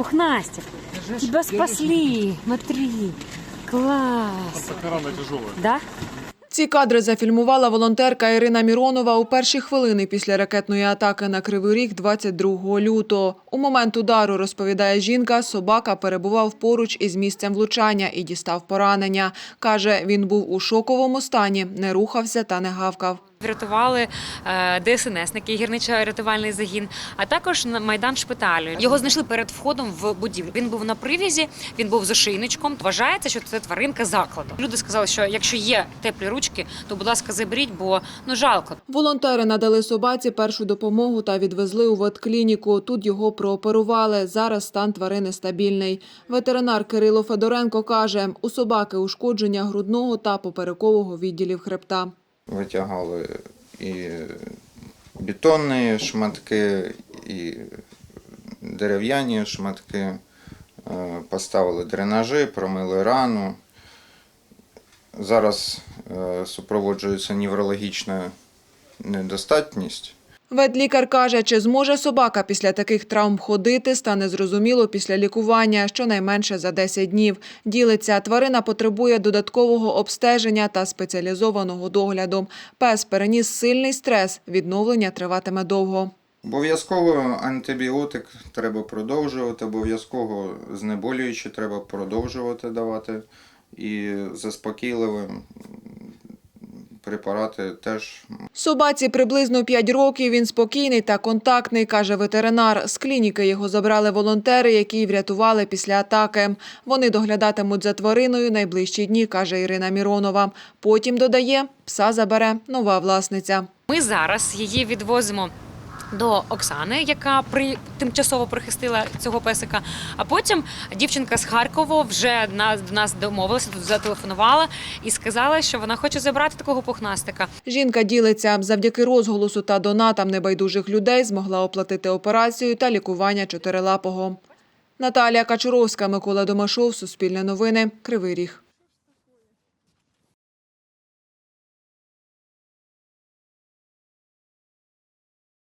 Пухнастик, тебя спасли. Смотри. Класс. Рана тяжелая. Да? Ці кадри зафільмувала волонтерка Ірина Міронова у перші хвилини після ракетної атаки на Кривий Ріг 22 лютого. У момент удару, розповідає жінка, собака перебував поруч із місцем влучання і дістав поранення. Каже, він був у шоковому стані, не рухався та не гавкав. Врятували е, ДСНСники, гірничо-рятувальний загін, а також на майдан шпиталю. Його знайшли перед входом в будівлю. Він був на привізі, він був з ошейничком. Вважається, що це тваринка закладу. Люди сказали, що якщо є теплі ручки, то будь ласка, заберіть, бо ну жалко. Волонтери надали собаці першу допомогу та відвезли у ветклініку. Тут його прооперували. Зараз стан тварини стабільний. Ветеринар Кирило Федоренко каже, у собаки ушкодження грудного та поперекового відділів хребта. Витягали і бетонні шматки, і дерев'яні шматки, Е, поставили дренажі, промили рану. Зараз е, супроводжується неврологічна недостатність. Ветлікар каже, чи зможе собака після таких травм ходити, стане зрозуміло після лікування, щонайменше за 10 днів. Ділиться, тварина потребує додаткового обстеження та спеціалізованого догляду. Пес переніс сильний стрес, відновлення триватиме довго. Обов'язково антибіотик треба продовжувати, обов'язково знеболюючі треба продовжувати давати. І заспокійливі препарати теж Собаці приблизно 5 років. Він спокійний та контактний, каже ветеринар. З клініки його забрали волонтери, які врятували після атаки. Вони доглядатимуть за твариною найближчі дні, каже Ірина Міронова. Потім додає, пса забере нова власниця. Ми зараз її відвозимо. До Оксани, яка при тимчасово прихистила цього песика. А потім дівчинка з Харкова вже на нас домовилася, тут зателефонувала і сказала, що вона хоче забрати такого пухнастика. Жінка ділиться, завдяки розголосу та донатам небайдужих людей змогла оплатити операцію та лікування чотирилапого. Наталія Качуровська, Микола Домашов, Суспільне новини, Кривий Ріг.